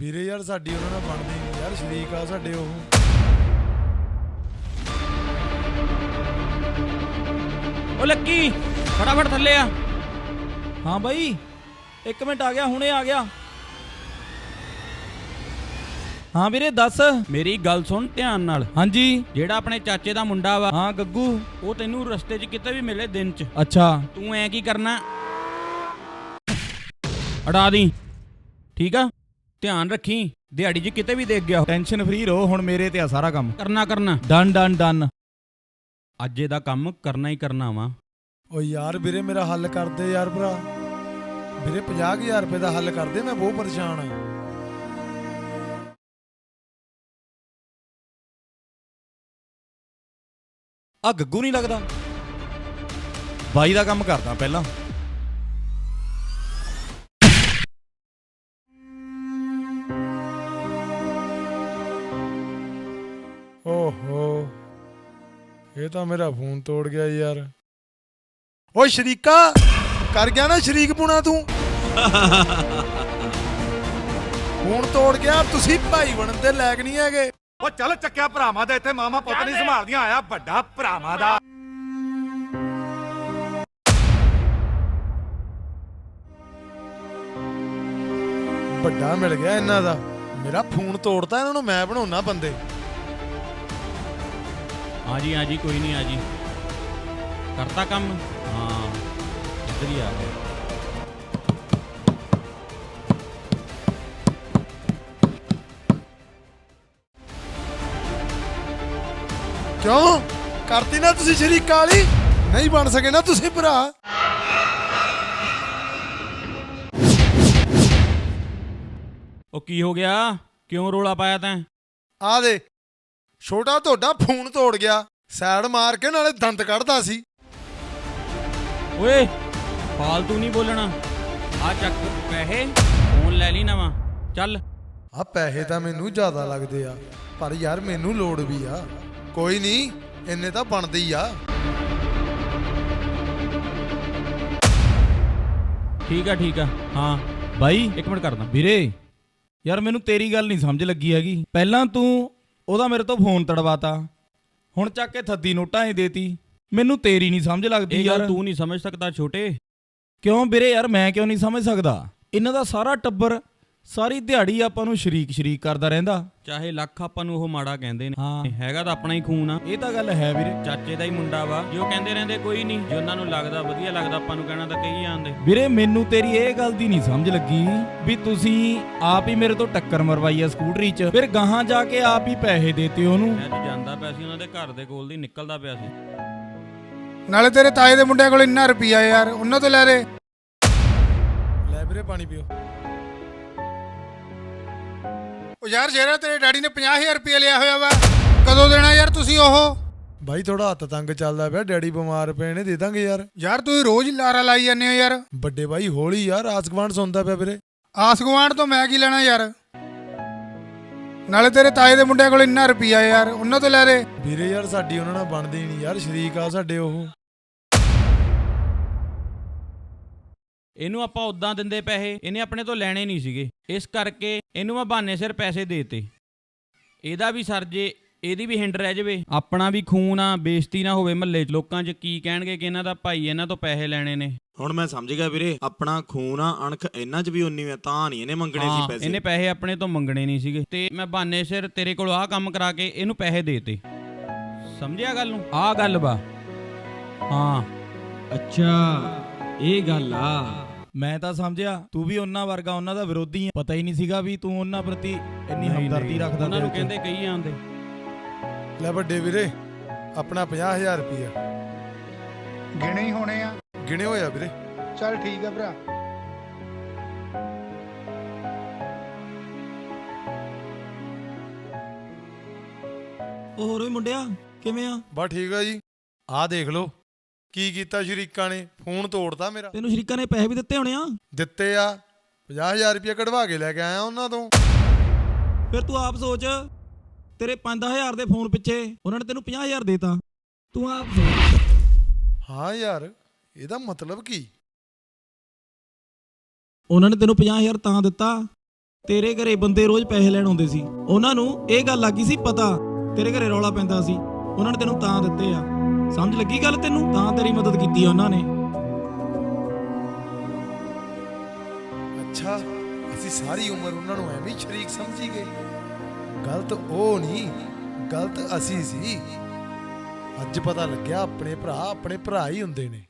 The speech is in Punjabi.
ਵੀਰੇ ਯਾਰ ਸਾਡੀ ਉਹਨਾਂ ਨਾਲ ਬਣਦੀ ਨਹੀਂ ਯਾਰ ਸ਼ਰੀਕ ਆ ਸਾਡੇ ਉਹ। ਓ ਲੱਕੀ ਫਟਾਫਟ ਥੱਲੇ ਆ। ਹਾਂ ਬਾਈ ਇੱਕ ਮਿੰਟ ਆ ਗਿਆ ਹੁਣੇ ਆ ਗਿਆ। ਹਾਂ ਵੀਰੇ ਦੱਸ। ਮੇਰੀ ਗੱਲ ਸੁਣ ਧਿਆਨ ਨਾਲ। ਹਾਂਜੀ। ਜਿਹੜਾ ਆਪਣੇ ਚਾਚੇ ਦਾ ਮੁੰਡਾ ਵਾ। ਹਾਂ ਗੱਗੂ। ਉਹ ਤੈਨੂੰ ਰਸਤੇ 'ਚ ਕਿਤੇ ਵੀ ਮਿਲੇ ਦਿਨ 'ਚ। ਅੱਛਾ। ਤੂੰ ਐ ਕੀ ਕਰਨਾ? ਅੜਾ ਦੀ। ਠੀਕ ਆ? ਧਿਆਨ ਰੱਖੀ ਦਿਹਾੜੀ 'ਚ ਕਿਤੇ ਵੀ ਦੇਖ ਗਿਆ ਟੈਨਸ਼ਨ ਫ੍ਰੀ ਰਹੋ ਹੁਣ ਮੇਰੇ ਤੇ ਆ ਸਾਰਾ ਕੰਮ। ਕਰਨਾ ਕਰਨਾ। ਡਨ ਡਨ ਡਨ ਅੱਜ ਇਹਦਾ ਕੰਮ ਕਰਨਾ ਹੀ ਕਰਨਾ ਵਾ। ਓ ਯਾਰ ਵੀਰੇ ਮੇਰਾ ਹੱਲ ਕਰ ਦੇ ਯਾਰ ਭਰਾ। ਵੀਰੇ 50000 ਰੁਪਏ ਦਾ ਹੱਲ ਕਰ ਦੇ ਮੈਂ ਬਹੁਤ ਪਰੇਸ਼ਾਨ ਆ। ਆ ਗੱਗੂ ਨਹੀਂ ਲੱਗਦਾ? ਬਾਈ ਦਾ ਕੰਮ ਕਰਦਾ ਪਹਿਲਾਂ। ਇਹ ਤਾਂ ਮੇਰਾ ਫੋਨ ਤੋੜ ਗਿਆ ਯਾਰ। ਓਏ ਸ਼ਰੀਕਾ ਕਰ ਗਿਆ ਨਾ ਸ਼ਰੀਕ ਪੁਣਾ ਤੂੰ। ਫੋਨ ਤੋੜ ਗਿਆ ਤੁਸੀਂ ਭਾਈ ਬਣਨ ਦੇ ਲਾਇਕ ਨਹੀਂ ਹੈਗੇ। ਉਹ ਚੱਲ ਚੱਕਿਆ ਭਰਾਵਾਂ ਦਾ ਇੱਥੇ ਮਾਮਾ ਪੁੱਤ ਨਹੀਂ ਸੰਭਾਲਦੀਆਂ ਆਇਆ ਵੱਡਾ ਭਰਾਵਾਂ ਦਾ। ਵੱਡਾ ਮਿਲ ਗਿਆ ਇਹਨਾਂ ਦਾ। ਮੇਰਾ ਫੋਨ ਤੋੜਤਾ ਇਹਨਾਂ ਨੂੰ ਮੈਂ ਬਣਾਉਣਾ ਬੰਦੇ। ਹਾਂ ਜੀ ਹਾਂ ਜੀ ਕੋਈ ਨਹੀਂ ਆ ਜੀ। ਕਰਤਾ ਕੰਮ? ਹਾਂ ਇੱਧਰ ਹੀ ਆ ਗਿਆ। ਕਿਉਂ? ਕਰਤੀ ਨਾ ਤੁਸੀਂ ਸ਼ਰੀਕਾ ਵਾਲੀ ਨਹੀਂ ਬਣ ਸਕੇ ਨਾ ਤੁਸੀਂ ਭਰਾ। ਉਹ ਕੀ ਹੋ ਗਿਆ? ਕਿਉਂ ਰੋਲਾ ਪਾਇਆ ਤੈਂ? ਆ ਦੇ ਛੋਟਾ ਤੁਹਾਡਾ ਫੋਨ ਤੋੜ ਗਿਆ। ਸਾਈਡ ਮਾਰ ਕੇ ਨਾਲੇ ਦੰਦ ਕੱਢਦਾ ਸੀ। ਓਏ ਫਾਲਤੂ ਨਹੀਂ ਬੋਲਣਾ। ਆ ਚੱਕ ਪੈਸੇ ਫੋਨ ਲੈ ਲਈ ਨਵਾਂ। ਚੱਲ। ਆ ਪੈਸੇ ਤਾਂ ਮੈਨੂੰ ਜ਼ਿਆਦਾ ਲੱਗਦੇ ਆ ਪਰ ਯਾਰ ਮੈਨੂੰ ਲੋੜ ਵੀ ਆ। ਕੋਈ ਨਹੀਂ ਇੰਨੇ ਤਾਂ ਬਣਦੇ ਹੀ ਆ। ਠੀਕ ਆ ਠੀਕ ਆ। ਹਾਂ ਬਾਈ ਇੱਕ ਮਿੰਟ ਕਰਦਾ। ਵੀਰੇ ਯਾਰ ਮੈਨੂੰ ਤੇਰੀ ਗੱਲ ਨਹੀਂ ਸਮਝ ਲੱਗੀ ਹੈਗੀ। ਪਹਿਲਾਂ ਤੂੰ ਉਹਦਾ ਮੇਰੇ ਤੋਂ ਫੋਨ ਤੜਵਾਤਾ। ਹੁਣ ਚੱਕ ਕੇ ਥੱਦੀ ਨੋਟਾਂ ਹੀ ਦੇਤੀ। ਮੈਨੂੰ ਤੇਰੀ ਨਹੀਂ ਸਮਝ ਲੱਗਦੀ ਇਹ ਗੱਲ ਯਾਰ। ਤੂੰ ਨਹੀਂ ਸਮਝ ਸਕਦਾ ਛੋਟੇ। ਕਿਉਂ ਵੀਰੇ ਯਾਰ ਮੈਂ ਕਿਉਂ ਨਹੀਂ ਸਮਝ ਸਕਦਾ? ਇਹਨਾਂ ਦਾ ਸਾਰਾ ਟੱਬਰ ਸਾਰੀ ਦਿਹਾੜੀ ਆਪਾਂ ਨੂੰ ਸ਼ਰੀਕ ਸ਼ਰੀਕ ਕਰਦਾ ਰਹਿੰਦਾ। ਚਾਹੇ ਲੱਖ ਆਪਾਂ ਨੂੰ ਉਹ ਮਾੜਾ ਕਹਿੰਦੇ ਨੇ। ਹਾਂ। ਹੈਗਾ ਤਾਂ ਆਪਣਾ ਹੀ ਖੂਨ ਆ। ਇਹ ਤਾਂ ਗੱਲ ਹੈ ਵੀਰੇ। ਚਾਚੇ ਦਾ ਹੀ ਮੁੰਡਾ ਵਾ। ਜੋ ਕਹਿੰਦੇ ਰਹਿੰਦੇ ਕੋਈ ਨਹੀਂ। ਜੇ ਉਹਨਾਂ ਨੂੰ ਲੱਗਦਾ ਵਧੀਆ ਲੱਗਦਾ ਆਪਾਂ ਨੂੰ ਕਹਿਣਾ ਤਾਂ ਕਹੀ ਜਾਂਦੇ। ਵੀਰੇ ਮੈਨੂੰ ਤੇਰੀ ਇਹ ਗੱਲ ਦੀ ਨਹੀਂ ਸਮਝ ਲੱਗੀ ਵੀ ਤੁਸੀਂ ਆਪ ਹੀ ਮੇਰੇ ਤੋਂ ਟੱਕਰ ਮਰਵਾਈ ਆ ਸਕੂਟਰੀ 'ਚ। ਫਿਰ ਗਾਹਾਂ ਜਾ ਕੇ ਆਪ ਹੀ ਪੈਸੇ ਦੇਤੇ ਉਹਨੂੰ। ਮੈਂ ਤਾਂ ਜਾਂਦਾ ਪਿਆ ਸੀ ਉਹਨਾਂ ਦੇ ਘਰ ਦੇ ਕੋਲ ਦੀ ਨਿਕਲਦਾ ਪਿਆ ਸੀ। ਨਾਲੇ ਤੇਰੇ ਤਾਏ ਦੇ ਮੁੰਡਿਆਂ ਕੋਲ ਇੰਨਾ ਰੁਪਿਆ ਯਾਰ ਉਹਨਾਂ ਤੋਂ ਲੈ ਲੈ ਲੈ ਵੀਰੇ ਪਾਣੀ ਪੀਓ। ਯਾਰ ਜਿਹੜਾ ਤੇਰੇ ਡੈਡੀ ਨੇ 50000 ਰੁਪਏ ਲਿਆ ਹੋਇਆ ਵਾ ਕਦੋਂ ਦੇਣਾ ਯਾਰ ਤੁਸੀਂ ਉਹ? ਬਾਈ ਥੋੜਾ ਹੱਥ ਤੰਗ ਚੱਲਦਾ ਪਿਆ ਡੈਡੀ ਬਿਮਾਰ ਪਏ ਨੇ ਦੇ ਦਾਂਗੇ ਯਾਰ। ਯਾਰ ਤੁਸੀਂ ਰੋਜ਼ ਹੀ ਲਾਰਾ ਲਾਈ ਜਾਂਦੇ ਹੋ ਯਾਰ। ਵੱਡੇ ਬਾਈ ਹੌਲੀ ਯਾਰ ਆਸ ਗੁਆਂਢ ਸੁਣਦਾ ਪਿਆ ਵੀਰੇ। ਆਸ ਗੁਆਂਢ ਤੋਂ ਮੈਂ ਕੀ ਲੈਣਾ ਯਾਰ? ਨਾਲੇ ਤੇਰੇ ਤਾਏ ਦੇ ਮੁੰਡਿਆਂ ਕੋਲ ਇੰਨਾ ਰੁਪਿਆ ਯਾਰ ਉਹਨਾਂ ਤੋਂ ਲੈ ਲੈ ਵੀਰੇ ਯਾਰ ਸਾਡੀ ਉਹਨਾਂ ਨਾਲ ਬਣਦੀ ਨਹੀਂ ਯਾਰ ਸ਼ਰੀਕ ਆ ਸਾਡੇ ਉਹ। ਇਹਨੂੰ ਆਪਾਂ ਉਦਾਂ ਦਿੰਦੇ ਪੈਸੇ ਇਹਨੇ ਆਪਣੇ ਤੋਂ ਲੈਣੇ ਨਹੀਂ ਸੀਗੇ। ਇਸ ਕਰਕੇ ਇਹਨੂੰ ਮੈਂ ਬਹਾਨੇ ਸਿਰ ਪੈਸੇ ਦੇਤੇ। ਇਹਦਾ ਵੀ ਸਰ ਜੇ ਇਹਦੀ ਵੀ ਹਿੰਡ ਰਹਿ ਜਾਵੇ। ਆਪਣਾ ਵੀ ਖੂਨ ਆ ਬੇਇੱਜ਼ਤੀ ਨਾ ਹੋਵੇ ਮਹੱਲੇ 'ਚ। ਲੋਕਾਂ 'ਚ ਕੀ ਕਹਿਣਗੇ ਕਿ ਇਹਨਾਂ ਦਾ ਭਾਈ ਇਹਨਾਂ ਤੋਂ ਪੈਸੇ ਲੈਣੇ ਨੇ। ਹੁਣ ਮੈਂ ਸਮਝ ਗਿਆ ਵੀਰੇ ਆਪਣਾ ਖੂਨ ਆ ਅਣਖ ਇਹਨਾਂ 'ਚ ਵੀ ਉਨੀ ਹੈ ਤਾਂ ਨਹੀਂ ਇਹਨੇ ਮੰਗਣੇ ਸੀ ਹਾਂ, ਪੈਸੇ। ਇਹਨੇ ਪੈਸੇ ਆਪਣੇ ਤੋਂ ਮੰਗਣੇ ਨਹੀਂ ਸੀਗੇ। ਤੇ ਮੈਂ ਬਹਾਨੇ ਸਿਰ ਤੇਰੇ ਕੋਲ ਆਹ ਕੰਮ ਕਰਾ ਕੇ ਇਹਨੂੰ ਪੈਸੇ ਦੇਤੇ। ਸਮਝਿਆ ਗੱਲ ਨੂੰ? ਆਹ ਗੱਲ ਵਾ। ਹਾਂ। ਅੱਛਾ। ਇਹ ਗੱਲ ਆ। ਮੈਂ ਤਾਂ ਸਮਝਿਆ ਤੂੰ ਵੀ ਉਹਨਾਂ ਵਰਗਾ ਉਹਨਾਂ ਦਾ ਵਿਰੋਧੀ ਹੈ ਪਤਾ ਹੀ ਨਹੀਂ ਸੀਗਾ ਵੀ ਤੂੰ ਉਹਨਾਂ ਪ੍ਰਤੀ ਇੰਨੀ ਹਮਦਰਦੀ ਰੱਖਦਾ ਉਹਨਾਂ ਨੂੰ। ਕਹਿੰਦੇ ਕਹੀ ਜਾਂਦੇ। ਲੈ ਵੱਡੇ ਵੀਰੇ ਆਪਣਾ 50000 ਰੁਪਇਆ ਗਿਣੇ ਹੀ ਹੋਣੇ ਆ। ਗਿਣੇ ਹੋਇਆ ਵੀਰੇ। ਚੱਲ ਠੀਕ ਆ ਭਰਾ। ਹੋਰ ਵੀ ਮੁੰਡਿਆ ਕਿਵੇਂ ਆ? ਬਸ ਠੀਕ ਆ ਜੀ। ਆਹ ਦੇਖ ਲਓ। ਕੀ ਕੀਤਾ ਸ਼ਰੀਕਾਂ ਨੇ? ਫੋਨ ਤੋੜਤਾ ਮੇਰਾ। ਤੈਨੂੰ ਸ਼ਰੀਕਾਂ ਨੇ ਪੈਸੇ ਵੀ ਦਿੱਤੇ ਹੋਣੇ ਆ? ਦਿੱਤੇ ਆ। 50000 ਰੁਪਇਆ ਕਢਵਾ ਕੇ ਲੈ ਕੇ ਆਇਆ ਉਹਨਾਂ ਤੋਂ। ਫਿਰ ਤੂੰ ਆਪ ਸੋਚ ਤੇਰੇ 5000 ਦੇ ਫੋਨ ਪਿੱਛੇ ਉਹਨਾਂ ਨੇ ਤੈਨੂੰ 50000 ਦੇਤਾ। ਤੂੰ ਆਪ ਸੋਚ। ਹਾਂ ਯਾਰ ਇਹਦਾ ਮਤਲਬ ਕੀ? ਉਹਨਾਂ ਨੇ ਤੈਨੂੰ 50000 ਤਾਂ ਦਿੱਤਾ ਤੇਰੇ ਘਰੇ ਬੰਦੇ ਰੋਜ਼ ਪੈਸੇ ਲੈਣ ਆਉਂਦੇ ਸੀ। ਉਹਨਾਂ ਨੂੰ ਇਹ ਗੱਲ ਲੱਗੀ ਸੀ ਪਤਾ ਤੇਰੇ ਘਰੇ ਰੌਲਾ ਪੈਂਦਾ ਸੀ। ਉਹਨਾਂ ਨੇ ਤੈਨੂੰ ਤਾਂ ਦਿੱਤੇ ਆ। ਸਮਝ ਲੱਗੀ ਗੱਲ ਤੈਨੂੰ? ਤਾਂ ਤੇਰੀ ਮਦਦ ਕੀਤੀ ਉਹਨਾਂ ਨੇ। ਅੱਛਾ, ਅਸੀਂ ਸਾਰੀ ਉਮਰ ਉਹਨਾਂ ਨੂੰ ਐਵੇਂ ਹੀ ਸ਼ਰੀਕ ਸਮਝੀ ਗਏ। ਗਲਤ ਉਹ ਨਹੀਂ, ਗਲਤ ਅਸੀਂ ਸੀ। ਅੱਜ ਪਤਾ ਲੱਗਿਆ ਆਪਣੇ ਭਰਾ ਆਪਣੇ ਭਰਾ ਹੀ ਹੁੰਦੇ ਨੇ।